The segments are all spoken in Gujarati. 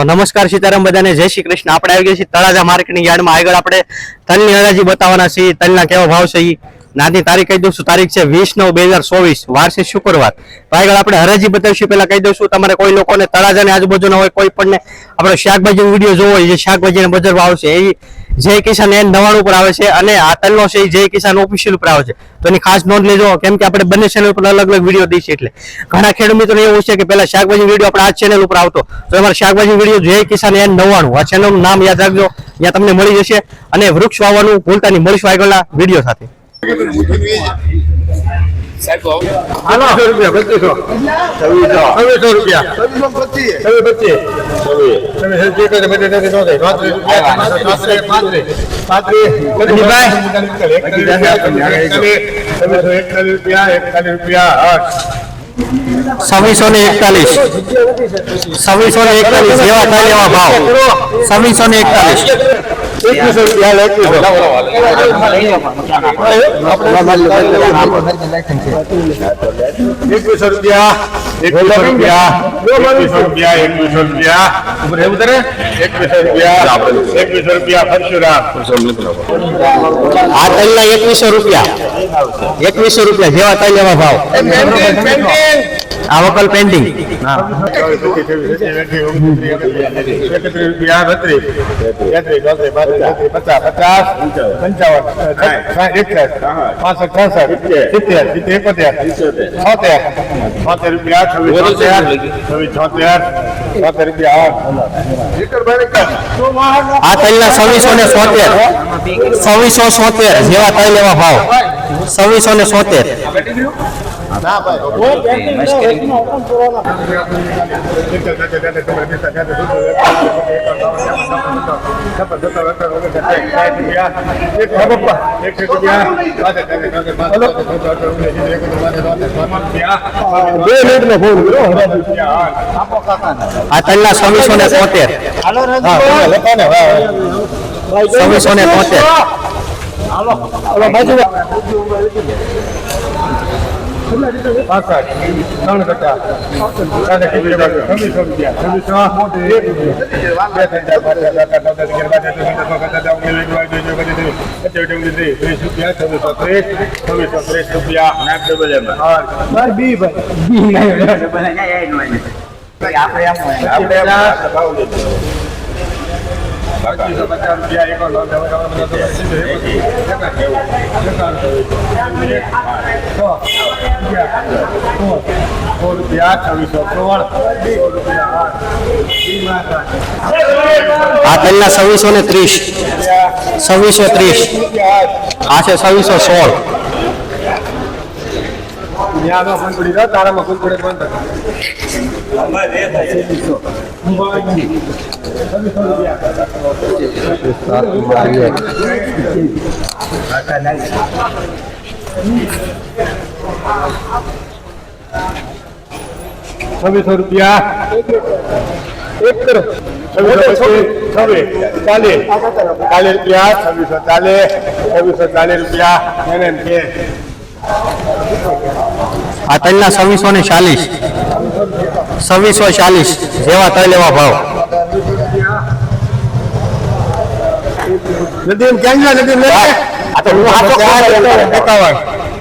તો નમસ્કાર સીતારામ બધાને, જય શ્રી કૃષ્ણ. આપણે આવી ગયા છીએ તળાજા માર્કેટની યાર્ડમાં. આગળ આપણે તલની હરાજી બતાવવાના છીએ. તલના કેવા ભાવ છે એ નાની તારીખ કહી દઉં છું. તારીખ છે વીસ નવ બે હજાર ચોવીસ. વારસી શુક્રવાર. તો આગળ આપણે હરાજી બતાવીશું. પહેલા કહી દઉં છું, તમારે કોઈ લોકોને તળાજાની આજુબાજુના હોય કોઈ પણ આપણે શાકભાજી વીડિયો જોવો હોય, જે શાકભાજીના બજાર ભાવ છે એ જય કિસાન એન નવાણું ઉપર આવે છે અને આ તલનો છે જય કિસાન ઓફિશિયલ ઉપર આવે છે. તો એની ખાસ નોંધ લેજો, કેમ કે આપણે બંને ચેનલ ઉપર અલગ અલગ વીડિયો દઈશું એટલે. ઘણા ખેડૂત મિત્રોને એવું છે કે પહેલા શાકભાજી વીડિયો આપણે આ ચેનલ ઉપર આવતો. તો અમારે શાકભાજી વીડિયો જય કિસાન એન નવાણું, આ ચેનલનું નામ યાદ રાખજો. ત્યાં તમને મળી જશે અને વૃક્ષ વાવવાનું ભૂલતા નહીં. મળીશું આગળના વીડિયો સાથે. હાલો. રૂપિયા બત્રીસો છવ્વીસો રૂપિયા. છવ્વીસ પચીસ. છવ્વીસો ને એકતાલીસ છવ્વીસો ને એકતાલીસ. જેવા થાય એવા ભાવ. છવ્વીસો ને એકતાલીસ. એકવીસો રૂપિયા. એકવીસો એકવીસો રૂપિયા એકવીસો રૂપિયા એકવીસો રૂપિયા એવું તને એકવીસો રૂપિયા એકવીસો રૂપિયા પરશુરામ આ તલના એકવીસો રૂપિયા. એકવીસો રૂપિયા, જેવા થાય એવા ભાવ. આ વકલ પેન્ટિંગ આ તલના છવ્વીસો ને સોતેર છવ્વીસો સોતેર જેવા તલ એવા ભાવ. છવ્વીસો ને સોતેર બે મિનિટનો ફોન આ તલ્લા છવ્વીસો ને સોતેર છવ્વીસો ને તોતેર પાસઠ ત્રણ કટા છવ્વીસો રૂપિયા. છવ્વીસો પચીસો રૂપિયા એકાવન સો રૂપિયા છવ્વીસો સોળ સો રૂપિયા તલના છવ્વીસો ને ત્રીસ. છવ્વીસો ત્રીસ. આ છે છવ્વીસો સોળ. તારામાં ફોન પડે બંધ. છવ્વીસો રૂપિયા. એક ચાલીસ. રૂપિયા. છવ્વીસો ચાલીસ છવ્વીસો ચાલીસ રૂપિયા. આ તલના છવ્વીસો ને ચાલીસ. છવ્વીસો ચાલીસ જેવા તલ એવા ભાવ. હું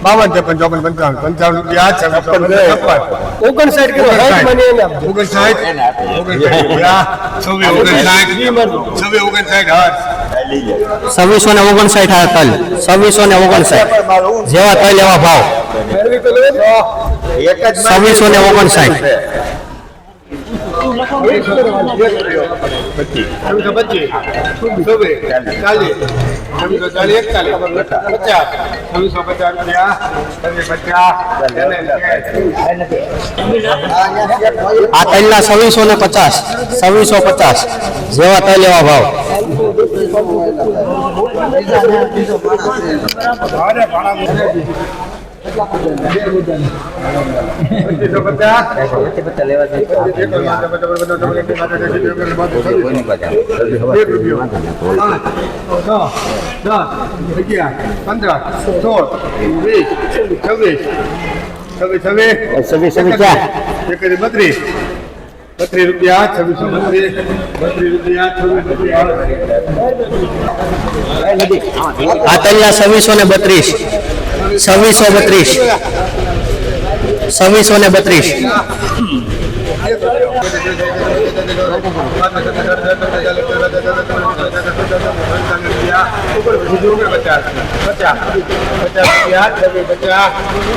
બાવન ત્રેપન ચોપન પંચાવન. પંચાવન રૂપિયા છપ્પન છપ્પન ઓગણસાઠ કિલો ઓગણસાઠ. ઓગણસાઠ. છવ્વીસ ઓગણસાઠ છવ્વીસ ઓગણસાઠ હાથ છવ્વીસો ને ઓગણસાઠ આ તલ. છવ્વીસો ને ઓગણસાઠ. જેવા તલ એવા ભાવ. છવ્વીસો ને ઓગણસાઠ. છવ્વીસો પચીસ ચાલીસ આ તલના છવ્વીસો ને પચાસ, છવ્વીસો પચાસ જેવા તલ, એવા ભાવ. પચીસો છવ્વીસ છવ્વીસ છવ્વીસ બત્રીસ બત્રીસ રૂપિયા છવ્વીસો બત્રીસ બત્રીસ રૂપિયા છવ્વીસો રૂપિયા છવ્વીસો ને બત્રીસ. છવ્વીસો બત્રીસ. છવ્વીસો ને બત્રીસ.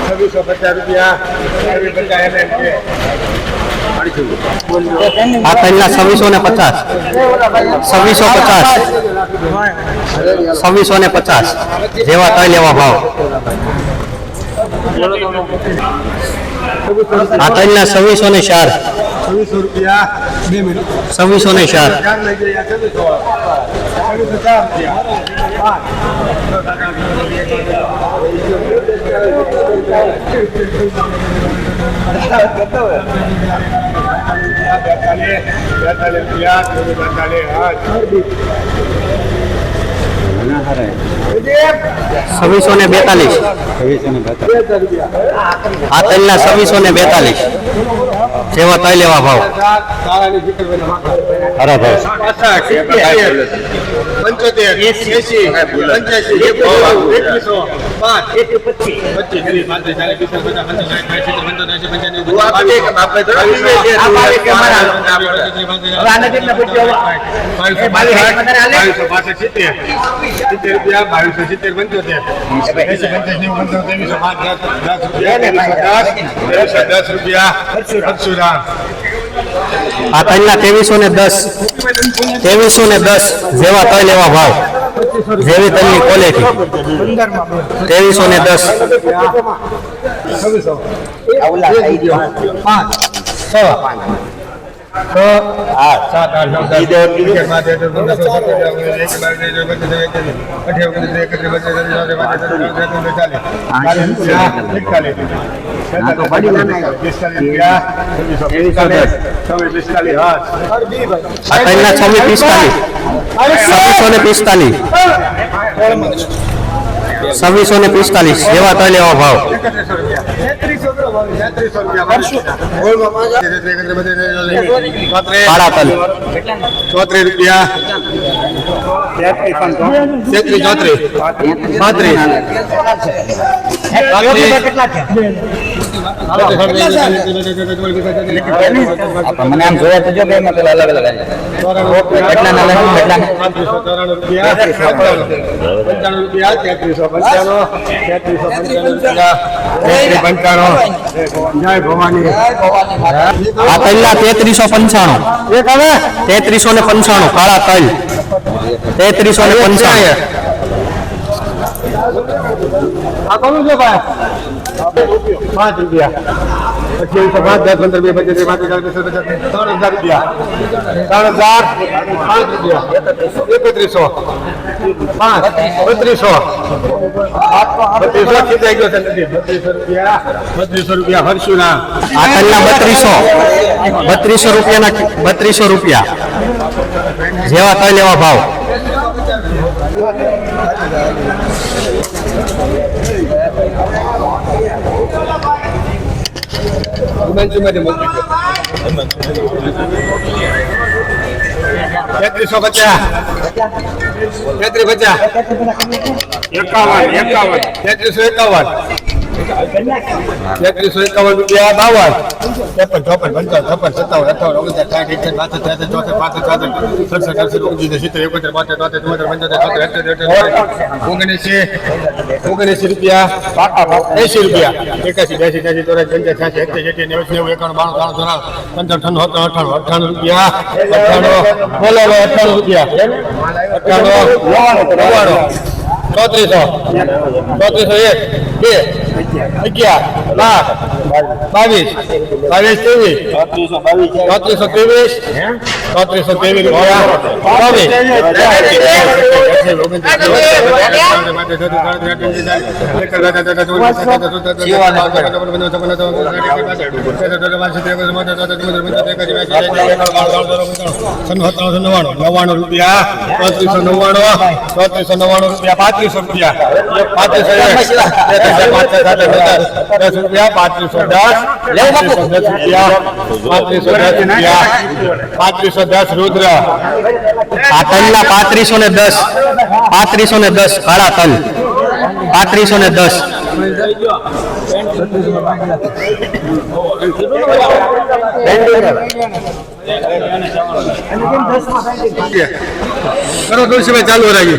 છવ્વીસો પચાસ રૂપિયા આ પહેલા છવ્વીસો ને પચાસ. છવ્વીસો પચાસ. છવ્વીસો ને પચાસ. જેવા તલ લેવા ભાવ. આ છવ્વીસો ને ચાર. છવ્વીસો ને ચાર. છવ્વીસો છવ્વીસો ચાર છવ્વીસો ને બેતાલીસ. આ તલના છવ્વીસો ને બેતાલીસ. જેવા તલ એવા ભાવ. હરા ભાવ પંચોતેર એસી પંચ્યાસી એકવીસો પાંચ પચીસ ત્રીસ પાંત્રીસ ચાલીસ પચાસ એંસી પંચાણું એસી પંચાસ દસ રૂપિયા આ તલના ત્રેવીસો ને દસ ત્રેવીસો ને દસ જેવા તલ એવા ભાવ જેવી તલની ક્વોલિટી ત્રેવીસો ને દસ. પાંચ છવ્વીસ ને પિસ્તાલીસ છવ્વીસો ને પિસ્તાલીસ જેવા એવા ભાવ ચોત્રીસ રૂપિયા. તેત્રીસ ચોત્રીસ પાંત્રીસ મને આમ જોયા તો જો બે માં પેલા અલગ અલગ કેટલા ના લખી કેટલા રૂપિયા પંચાણું રૂપિયા તેત્રીસો પંચાણું તેત્રીસો પંચાણું પંચાણું જય ભવાની આ પહેલા તેત્રીસો પંચાણું. એક હવે તેત્રીસો ને પંચાણું કાળા તલ. તેત્રીસો ને પંચાણું. આ કોનું છે ભાઈ? પાંચ રૂપિયા. અઠ્યાવીસો પાંચ દસ પંદર બે પચીસ પાંચ હજાર ત્રણ હજાર રૂપિયા. ત્રણ હજાર પાંચ રૂપિયા. એકત્રીસો. પાંચ. બત્રીસો. બત્રીસો ખીચાઈ ગયો છે બત્રીસો રૂપિયા. બત્રીસો રૂપિયા હર્ષુના આ તલના બત્રીસો. બત્રીસો રૂપિયાના બત્રીસો રૂપિયા. જેવા થાય એવા ભાવ. તેત્રીસો પચાસ. તેત્રીસ પચાસ. એકાવન એકાવન. તેત્રીસો એકાવન. તેત્રીસો એકાવન રૂપિયા. બાવન ત્રેપન ચોપન પંચાવન છપ્પન સત્તાવન અઠાવન ઓગણસાઠ સાઠ એકસઠ બાસઠ ત્રેસઠ ચોસઠ પાસઠ છાસઠ સડસઠ અડસઠ ઓગણસિત્તેર સિત્તેર એકોતેર બોતેર તોતેર ચુમ્મોતેર પંચોતેર છોતેર અઠ્યોતેર અઠ્યોતેર ઓગણએંસી ઓગણએંસી રૂપિયા એસી રૂપિયા એકાસી બ્યાસી ત્યાસી ચોરાસી પંચાસી છ્યાસી એક્યાસી એટી નેવું નેવું એકાણું બાણું ત્રાણું ચોરાણું પંચાવન અઠ્ઠાણું સત્તાણું અઠ્ઠાણું અઠ્ઠાણું રૂપિયા અઠ્ઠાણું બોલો અઠ્ઠાણું રૂપિયા નવ્વાણું ચોત્રીસો. ચોત્રીસો એક. બે. અગિયાર નવ્વાણું રૂપિયા ચોત્રીસો નવ્વાણું ચોત્રીસો નવ્વાણું રૂપિયા પાંત્રીસો રૂપિયા પાંત્રીસો એક પાંચ દસ રૂપિયા પાંત્રીસો દસ લેવું બાપુ. દસ રૂપિયા પાંત્રીસો દસ રૂપિયા પાંત્રીસો દસ રુદ્ર આ તલના પાંત્રીસો ને દસ પાંત્રીસો ને દસ કાળા તલ પાંત્રીસો ને દસ કરો તુલસીભાઈ ચાલુ રાખી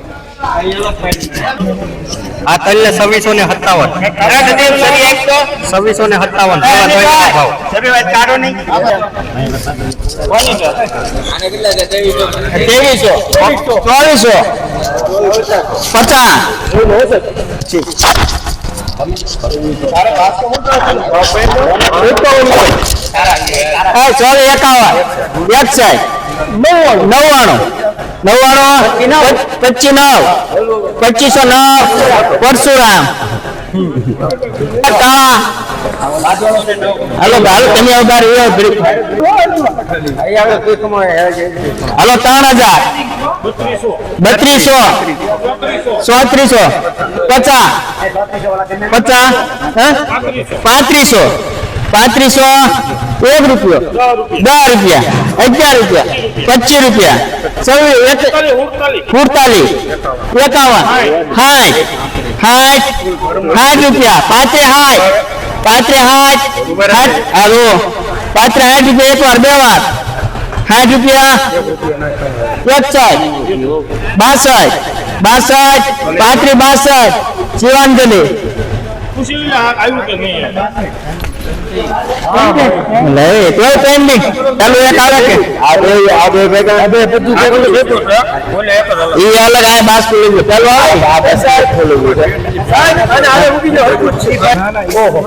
તલ ને છવ્વીસો ને સત્તાવન છવ્વીસો ને સત્તાવન ત્રેવીસો. ચોવીસો. પચાસ. ચોવીસ એકાવન. એકસાઠ નવ્વાણું. નવ્વાણું પચીસ નવ. પચીસો નવ. પરશુરામ. હાલો હાલો તમે ઉભાર હાલો ત્રણ હજાર. બત્રીસો. ચોત્રીસો. પચાસ. પચાસ. પાંત્રીસો. પાંત્રીસો. એક રૂપિયો. દસ રૂપિયા. અગિયાર રૂપિયા. પચીસ રૂપિયા. છવ્વીસ સુડતાલીસ એકાવન. હાઠ સાઠ સાઠ રૂપિયા. પાંચે હાઠ પાંચે હાઠ હાઠ હાલો. પાંત્રીસ સાઠ રૂપિયા એક વાર બે વાર. સાઠ રૂપિયા. એકસઠ. બાસઠ. બાસઠ. પાંત્રીસ બાસઠ. શિવાંજલિ લે તો નહીં. ચાલુ એક આવે કે? આ બે ભેગા. આ બે બધું ભેગું ઈ અલગ આ બાસ ખોલી ગયો. ચાલો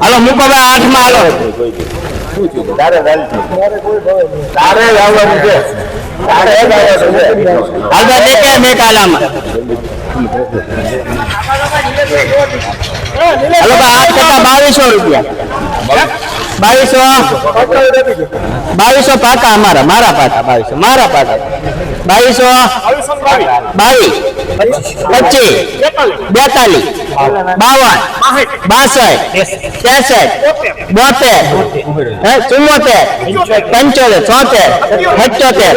હાલો મૂકો ભાઈ આઠમાં હાલો. તારે આવવાનું છે. તારે આવવાનું છે. હાલ ભાઈ મેં કાલામાં હાલો આઠ ટકા બાવીસો રૂપિયા. બાવીસો? બાવીસો પાકા અમારા મારા પાકા બાવીસો મારા પાકા. બાવીસો? બાવીસ. પચીસ. બેતાલીસ. બાવન. બાસઠ. ત્રેસઠ. બોતેર. ચુમ્મોતેર. પંચોતેર. છોતેર. સત્યોતેર.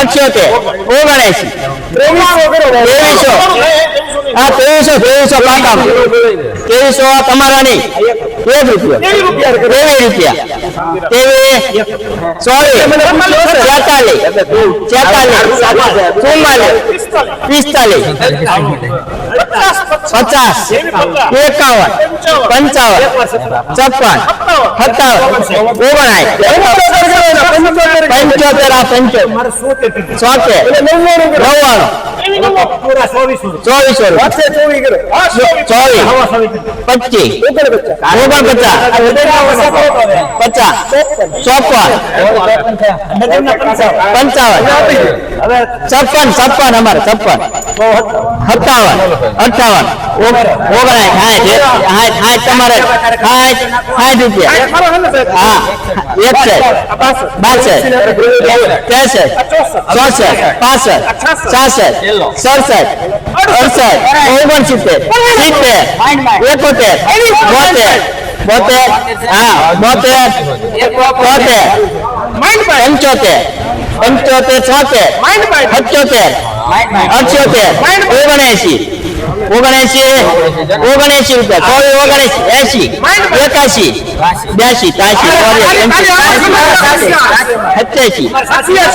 અઠ્યોતેર. ઓગણસી ત્રેવીસો. હા ત્રેવીસો ત્રેવીસો પાકા ત્રેવીસો તમારા નહીં એક રૂપિયા. ત્રેવીસ રૂપિયા. ત્રેવીસ સોરી. છેતાલીસ. છેતાલીસ. ચુમ્માલીસ. પિસ્તાલીસ. પચાસ. એકાવન. પંચાવન. છપ્પન. સત્તાવન. ઓગણાય પંચોતેર આ પંચોતેર. છોતેર નવ્વાણું ચોવીસો ચોવીસ પચીસ. પચાસ. ચોપન. પંચાવન. છપ્પન છપ્પન અમારે છપ્પન. સત્તાવન અઠાવન. ઓગણાય સાઠ સાઠ સાઠ તમારે સાઠ સાઠ રૂપિયા. હા એકસઠ બાસઠ ત્રેસઠ ચોસઠ પાસઠ છાસઠ સડસઠ અડસઠ ઓગણસિત્તેર. સિત્તેર. એકોતેર. બોતેર. બોતેર. હા બોતેર. તોતેર પંચોતેર. પંચોતેર છોતેર. સત્યોતેર. અઠ્યોતેર ઓગણએસી ઓગણએસી ઓગણએસી રૂપિયા ચોવીસ ઓગણએસી એસી એકાસી બ્યાસી ત્યાસી સત્યાસી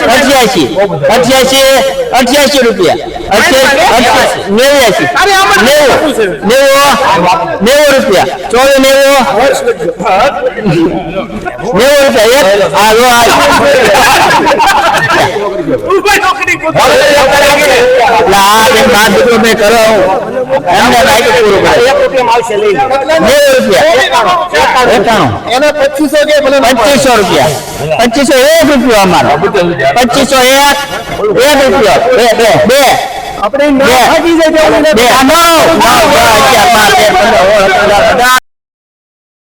અઠ્યાસી અઠ્યાસી અઠ્યાસી રૂપિયા નેવ્યાસી નેવું નેવું નેવું રૂપિયા ચોવીસ નેવું નેવું રૂપિયા એક આ પચીસો રૂપિયા. પચીસો એક રૂપિયો અમારો. પચીસો એક એક રૂપિયો. બે બે બે. આપણે